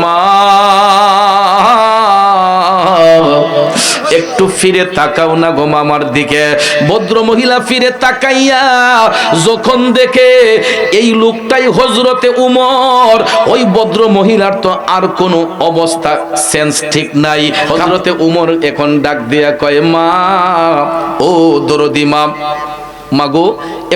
মা একটু ফিরে তাকাও না গো মামার দিকে। ভদ্র মহিলা ফিরে তাকাইয়া যখন দেখে এই লোকটাই হজরতে উমর, ওই ভদ্র মহিলার তো আর কোনো অবস্থা সেন্স ঠিক নাই। হজরতে উমর এখন ডাক দিয়া কয়, মা, ও দরদি মা মাগো,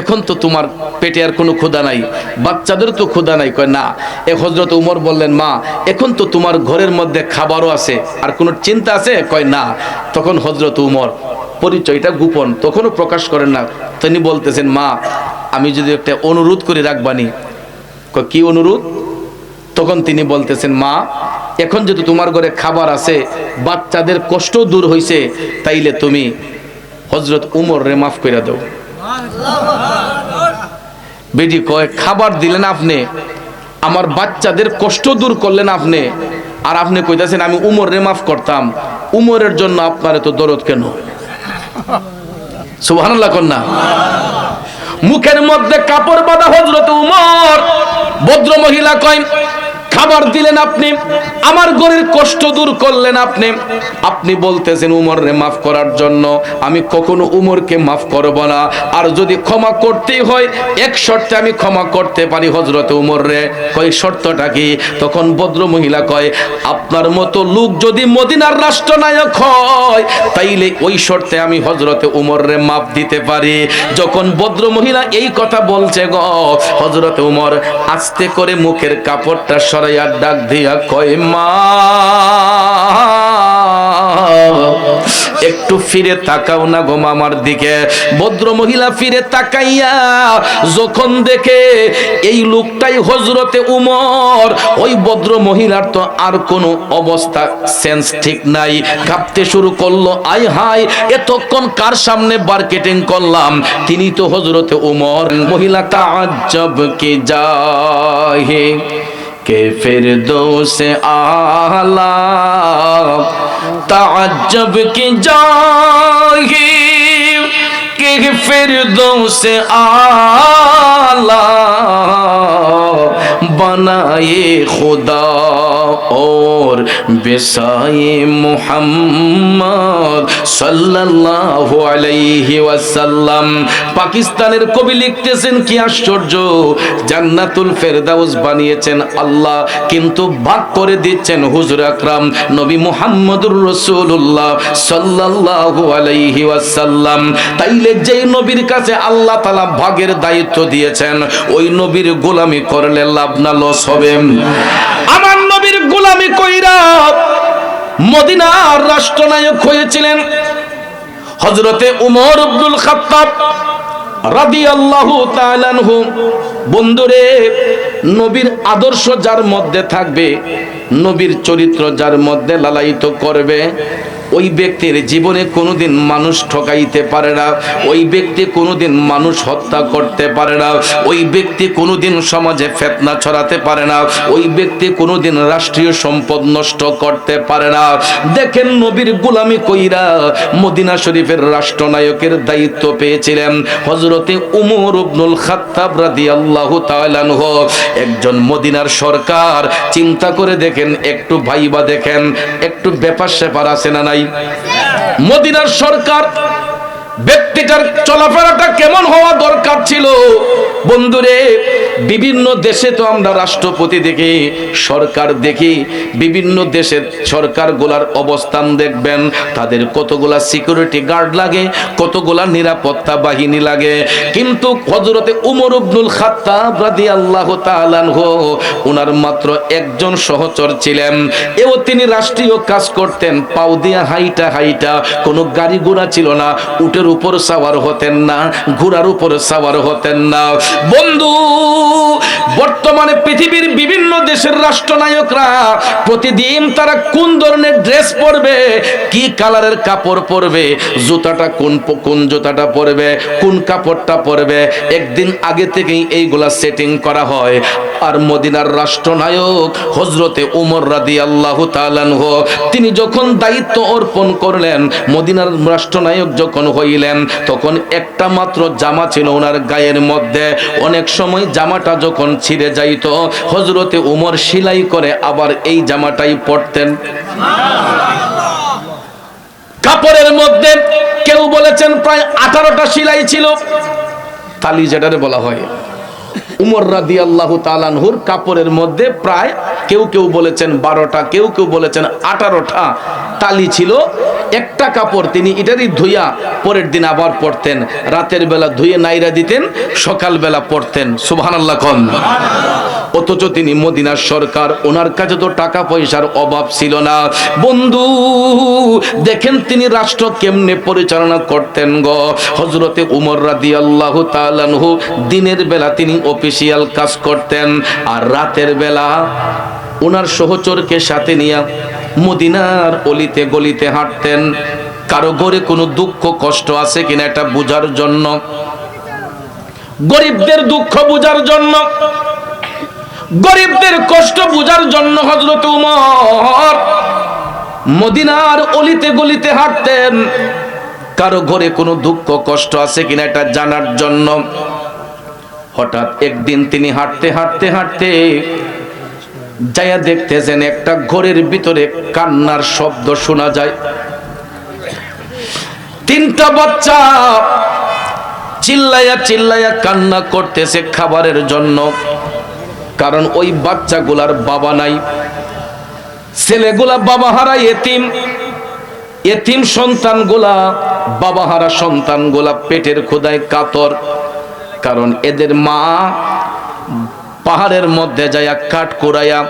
এখন তো তোমার পেটে আর কোনো ক্ষুধা নাই বাচ্চাদের তো ক্ষুধা নাই। কয়, না, এ হজরত উমর বললেন, মা, এখন তো তোমার ঘরের মধ্যে খাবারও আছে, আর কোনো চিন্তা আছে? কয়, না। তখন হজরত উমর, পরিচয়টা গোপন, তখনও প্রকাশ করেন না। তিনি বলতেছেন, মা, আমি যদি একটা অনুরোধ করে রাখবানি। কি অনুরোধ? তখন তিনি বলতেছেন, মা, এখন যদি তোমার ঘরে খাবার আছে, বাচ্চাদের কষ্ট দূর হইছে, তাইলে তুমি হজরত উমর রে মাফ করে দাও। বেটি কয়, খাবার দিলেন আপনি? আমার বাচ্চাদের কষ্ট দূর করলেন আপনি। আর আপনি কইতাছেন, আমি উমর রে মাফ করতাম। উমরের জন্য আপনার এত দরদ কেন? সুবহানাল্লাহ মুখের মধ্যে কাপড় বাঁধা হজরত উমর। ভদ্র মহিলা কয় খাবার দিলেন আপনি, আমার গরির কষ্ট দূর করলেন আপনি। আপনি বলতেছেন উমর রে মাফ করার জন্য আমি কখনো উমরকে মাফ করব না। আর যদি ক্ষমা করতেই হয়, এক শর্তে আমি ক্ষমা করতে পারি হজরত উমর রে কই শর্তটা কি? তখন ভদ্র মহিলা কয়, আপনার মতো লোক যদি মদিনার রাষ্ট্রনায়ক হয়, তাইলে ওই শর্তে আমি হজরতে উমর রে মাফ দিতে পারি। যখন ভদ্র মহিলা এই কথা বলছে গ হজরত উমর আস্তে করে মুখের কাপড়টা সরাইয়া ডাক দিয়া কয়, মা, একটু ফিরে তাকাও না গো মামার দিকে। ভদ্র মহিলা ফিরে তাকাইয়া যখন দেখে এই লোকটাই হজরতে উমর, ওই ভদ্র মহিলার তো আর কোনো অবস্থা সেন্স ঠিক নাই। কাঁপতে শুরু করল আই হাই এতক্ষণ কার সামনে মার্কেটিং করলাম? তিনি তো হজরতে উমর, মহিলা, তাজ্জব কি জাহে کے فردوس آلہ تعجب کی جاگی کہ فردوس آلہ बनाए खुदा और बिसाए मोहम्मद সাল্লাল্লাহু আলাইহি ওয়াসাল্লাম পাকিস্তানের কবি লিখতেছেন কি আশ্চর্য জান্নাতুল ফেরদাউস বানিয়েছেন আল্লাহ কিন্তু ভাগ করে দিচ্ছেন হুজুর আকরাম নবী মুহাম্মদুর রাসূলুল্লাহ সাল্লাল্লাহু আলাইহি ওয়াসাল্লাম তাইলে যেই নবীর কাছে আল্লাহ তাআলা ভাগের দায়িত্ব দিয়েছেন ওই নবীর গোলামি করলে লাভ না লস হবে। আমার নবীর গোলামি কইরা মদিনার রাষ্ট্রনায়ক হয়েছিলেন হজরতে উমর আব্দুল খাত্তাব বন্ধুরে, নবীর আদর্শ যার মধ্যে থাকবে, নবীর চরিত্র যার মধ্যে লালায়িত করবে ওই ব্যক্তির জীবনে কোনোদিন মানুষ ঠকাইতে পারে না, ওই ব্যক্তি কোনোদিন মানুষ হত্যা করতে পারে না, ওই ব্যক্তি কোনোদিন সমাজে ফেতনা ছড়াতে পারে না, ওই ব্যক্তি কোনোদিন রাষ্ট্রীয় সম্পদ নষ্ট করতে পারে না। দেখেন নবীর গুলামি কইরা মদিনা শরীফের রাষ্ট্রনায়কের দায়িত্ব পেয়েছিলেন হজরতে উমর ইবনুল খাত্তাব রাদিয়াল্লাহু তাআলা একজন মদিনার সরকার, চিন্তা করে দেখেন, একটু ভাইবা দেখেন, একটু ব্যাপার স্যাপার আছে না মদিনার সরকার ব্যক্তিটার চলাফেরাটা কেমন হওয়া দরকার ছিল? বন্ধুরে, বিভিন্ন দেশে তো আমরা রাষ্ট্রপতি দেখি, সরকার দেখি, বিভিন্ন দেশের সরকারগুলার অবস্থান দেখবেন। তাদের কতগুলা সিকিউরিটি গার্ড লাগে, কতগুলা নিরাপত্তা বাহিনী লাগে। কিন্তু হজরতে উমর ইবনুল খাত্তাব রাদিয়াল্লাহু তাআলা আনহু ওনার মাত্র একজন সহচর ছিলেন। এও তিনি রাষ্ট্রীয় কাজ করতেন, পাও দিয়া হাইটা হাইটা, কোনো গাড়ি ঘোড়া ছিল না, উটের উপর সাওয়ার হতেন না, ঘোড়ার উপর সাওয়ার হতেন না। বন্ধু, বর্তমানে পৃথিবীর বিভিন্ন দেশের রাষ্ট্রনায়করা প্রতিদিন তারা কোন ধরনের ড্রেস পরবে, কি কালারের কাপড় পরবে, জুতাটা কোন কোন জুতাটা পরবে, কোন কাপড়টা পরবে, একদিন আগে থেকেই এইগুলা সেটিং করা হয়। আর মদিনার রাষ্ট্রনায়ক হজরতে উমর রাদি আল্লাহ তিনি যখন দায়িত্ব অর্পণ করলেন, মদিনার রাষ্ট্রনায়ক যখন হইলেন দিলেন, তখন একটা মাত্র জামা ছিল ওনার গায়ের মধ্যে। অনেক সময় জামাটা যখন ছিঁড়ে যাইত হজরতে উমর সেলাই করে আবার এই জামাটাই পরতেন। কাপড়ের মধ্যে কেউ বলেছেন, প্রায় আঠারোটা সেলাই ছিল। তালি যেটারে বলা হয়। উমর রাদি আল্লাহ তালানহুর কাপড়ের মধ্যে প্রায় কেউ কেউ বলেছেন বারোটা, কেউ কেউ বলেছেন আঠারোটা তালি ছিল। একটা কাপড় তিনি এটারই ধুইয়া পরের দিন আবার পরতেন। রাতের বেলা ধুয়ে নাইরা দিতেন, সকাল বেলা পড়তেন সুবহান আল্লাহ কন। অথচ তিনি মদিনার সরকার, ওনার কাছে তো টাকা পয়সার অভাব ছিল না। বন্ধু, দেখেন তিনি রাষ্ট্র কেমনে পরিচালনা করতেন গো। হজরতে উমর রাদি আল্লাহ তালানহু দিনের বেলা তিনি অফিসিয়াল কাজ করতেন আর রাতের বেলা ওনার সহচরকে সাথে নিয়ে মদিনার অলিতে গলিতে হাঁটতেন। কারও ঘরে কোনো দুঃখ, কষ্ট আছে কিনা এটা বোঝার জন্য। গরিবদের দুঃখ বোঝার জন্য। গরিবদের কষ্ট বোঝার জন্য হজরত উমর মদিনার অলিতে গলিতে হাঁটতেন। কারও ঘরে কোনো দুঃখ, কষ্ট আছে কিনা এটা জানার জন্য। হঠাৎ একদিন তিনি হাঁটতে হাঁটতে হাঁটতে যাইয়া দেখতেছেন একটা ঘরের ভিতরে কান্নার শব্দ শোনা যায়। তিনটা বাচ্চা চিল্লাইয়া চিল্লাইয়া কান্না করতেছে খাবারের জন্য। কারণ ওই বাচ্চাগুলার বাবা নাই। ছেলেগুলা বাবা হারা এতিম। এতিম সন্তানগুলা, বাবা হারা সন্তানগুলা পেটের খোদায় কাতর। কারণ এদের মা পাহাড়ের মধ্যে যাইয়া কাঠ কুড়াইয়া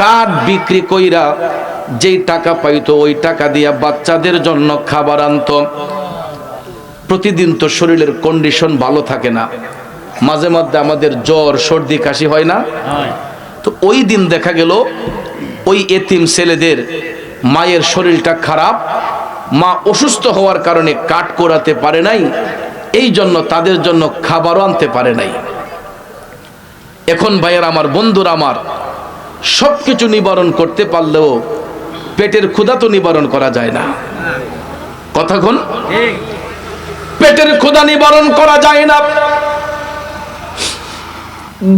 কাঠ বিক্রি কইরা যেই টাকা পাইতো ওই টাকা দিয়া বাচ্চাদের জন্য খাবার আনতো। প্রতিদিন তো শরীরের কন্ডিশন ভালো থাকে না। মাঝে মধ্যে আমাদের জ্বর সর্দি কাশি হয় না? তো ওই দিন দেখা গেল ওই এতিম ছেলেদের মায়ের শরীরটা খারাপ। মা অসুস্থ হওয়ার কারণে কাঠ করাতে পারে নাই। এই জন্য তাদের জন্য খাবারও আনতে পারে নাই। এখন ভাইয়ের আমার, বন্ধুরা আমার সব কিছু নিবারণ করতে পারলেও পেটের ক্ষুধা তো নিবারণ করা যায় না। কথাক্ষণ পেটের ক্ষুধা নিবারণ করা যায় না।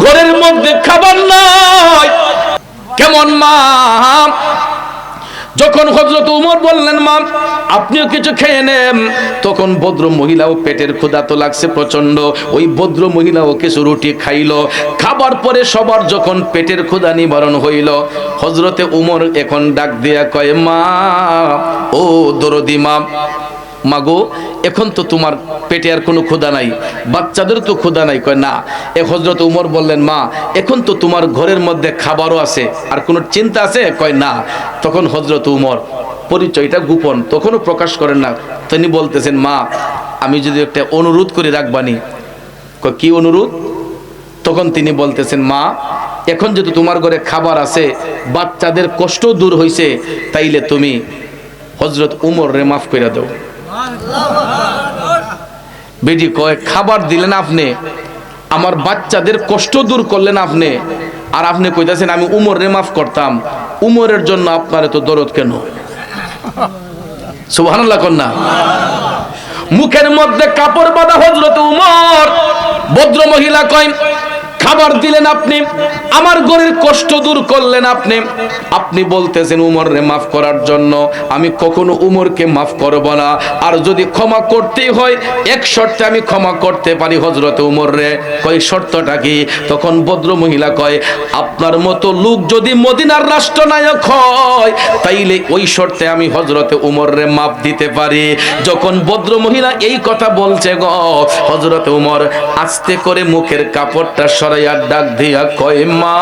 ঘরের মধ্যে খাবার নাই। কেমন মা? যখন হজরত উমর বললেন মা আপনিও কিছু খেয়ে নেন। তখন ভদ্র মহিলাও পেটের ক্ষুধা তো লাগছে প্রচণ্ড ওই ভদ্র মহিলাও কিছু রুটি খাইল। খাবার পরে সবার যখন পেটের ক্ষুধা নিবারণ হইল হজরতে উমর এখন ডাক দিয়া কয়, মা, ও দরদি মা মাগো, এখন তো তোমার পেটে আর কোনো ক্ষুধা নাই বাচ্চাদের তো ক্ষুধা নাই। কয়, না, এ হজরত উমর বললেন, মা, এখন তো তোমার ঘরের মধ্যে খাবারও আছে, আর কোনো চিন্তা আছে? কয়, না। তখন হজরত উমর, পরিচয়টা গোপন, তখনও প্রকাশ করেন না। তিনি বলতেছেন, মা, আমি যদি একটা অনুরোধ করে রাখবানি। কি অনুরোধ? তখন তিনি বলতেছেন, মা, এখন যদি তোমার ঘরে খাবার আছে, বাচ্চাদের কষ্ট দূর হইছে, তাইলে তুমি হজরত উমর রে মাফ করে দাও। বেটি কয়, খাবার দিলেন আপনি, আমার বাচ্চাদের কষ্ট দূর করলেন আপনি, আর আপনি কইতাছেন আমি উমর রে মাফ করতাম, উমরের জন্য আপনার এত দরদ কেন? সুবহানাল্লাহ কন্যা। মুখের মধ্যে কাপড় বাঁধা হজরত উমর ভদ্র মহিলা কয় খাবার দিলেন আপনি, আমার গরির কষ্ট দূর করলেন আপনি। আপনি বলতেছেন, উমররে মাফ করার জন্য আমি কখনো উমরকে মাফ করব না। আর যদি ক্ষমা করতেই হয়, এক শর্তে আমি ক্ষমা করতে পারি হজরত উমর রে কয় শর্তটা কি? তখন ভদ্র মহিলা কয়, আপনার মতো লোক যদি মদিনার রাষ্ট্রনায়ক হয়, তাইলে ওই শর্তে আমি হজরতে উমর মাপ দিতে পারি। যখন ভদ্র মহিলা এই কথা বলছে গ হজরতে উমর আস্তে করে মুখের কাপড়টা সরাইয়া ডাক দিয়া কয় মা!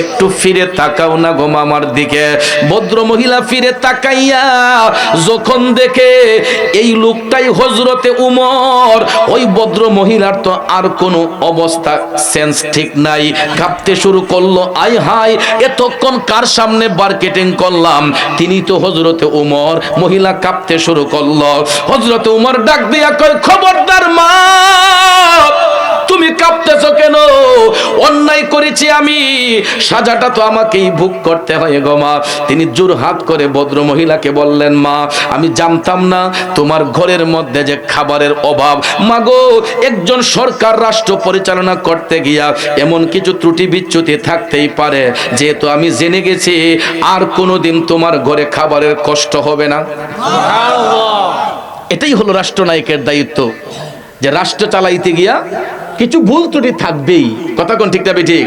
একটু ফিরে তাকাও না গো মামার দিকে। ভদ্র মহিলা ফিরে তাকাইয়া যখন দেখে এই লোকটাই হজরতে উমর, ওই ভদ্র মহিলার তো আর কোনো অবস্থা সেন্স ঠিক নাই। কাঁপতে শুরু করল আই হাই এতক্ষণ কার সামনে মার্কেটিং করলাম? তিনি তো হজরতে উমর, মহিলা কাঁপতে শুরু করল হজরতে উমর ডাক দিয়া কয়, খবরদার মা তুমি কাঁপতেছ কেন? অন্যায় করেছি আমি। সাজাটা তো আমাকেই ভোগ করতে হয় গো মা। তিনি জোর হাত করে ভদ্র মহিলাকে বললেন মা আমি জানতাম না তোমার ঘরের মধ্যে যে খাবারের অভাব। মাগো একজন সরকার রাষ্ট্র পরিচালনা করতে গিয়া এমন কিছু ত্রুটি বিচ্যুতি থাকতেই পারে। যেহেতু আমি জেনে গেছি আর কোনোদিন তোমার ঘরে খাবারের কষ্ট হবে না। এটাই হলো রাষ্ট্রনায়কের দায়িত্ব যে রাষ্ট্র চালাইতে গিয়া কিছু ভুল ত্রুটি থাকবেই। কথা কোন ঠিক যাবে ঠিক?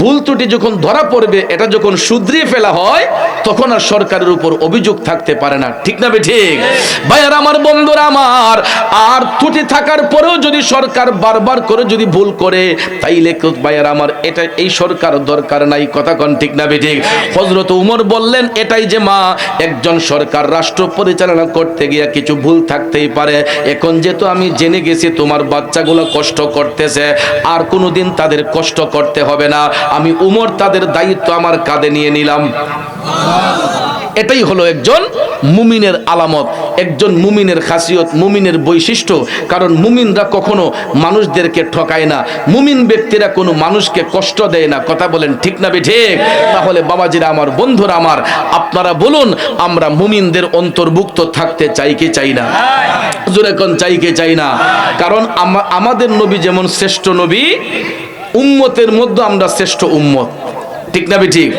ভুল ত্রুটি যখন ধরা পড়বে, এটা যখন শুধরিয়ে ফেলা হয়, তখন আর সরকারের উপর অভিযোগ থাকতে পারে না। ঠিক না ঠিক? ভাইয়ার আমার, বন্ধুরা আমার, আর ত্রুটি থাকার পরেও যদি সরকার বারবার করে যদি ভুল করে, তাইলে ভাইয়ার আমার, এটা এই সরকার দরকার নাই। কথা কোন ঠিক না ঠিক? হজরত উমর বললেন, এটাই যে মা, একজন সরকার রাষ্ট্র পরিচালনা করতে গিয়ে কিছু ভুল থাকতেই পারে। এখন যেহেতু আমি জেনে গেছি, তোমার বাচ্চাগুলো কষ্ট করতেছে, আর কোনোদিন তাদের কষ্ট করতে হবে না। আমি উমর তাদের দায়িত্ব আমার কাঁধে নিয়ে নিলাম। এটাই হলো একজন মুমিনের আলামত, একজন মুমিনের খাসিয়ত, মুমিনের বৈশিষ্ট্য। কারণ মুমিনরা কখনো মানুষদেরকে ঠকায় না। মুমিন ব্যক্তিরা কোনো মানুষকে কষ্ট দেয় না। কথা বলেন ঠিক না ঠিক? তাহলে বাবাজিরা আমার, বন্ধুরা আমার, আপনারা বলুন, আমরা মুমিনদের অন্তর্ভুক্ত থাকতে চাই কি চাই না? জোরে কোন চাই কি চাই না? কারণ আমাদের নবী যেমন শ্রেষ্ঠ নবী, উম্মতের মধ্যে আমরা শ্রেষ্ঠ উম্মত। ঠিক না ঠিক?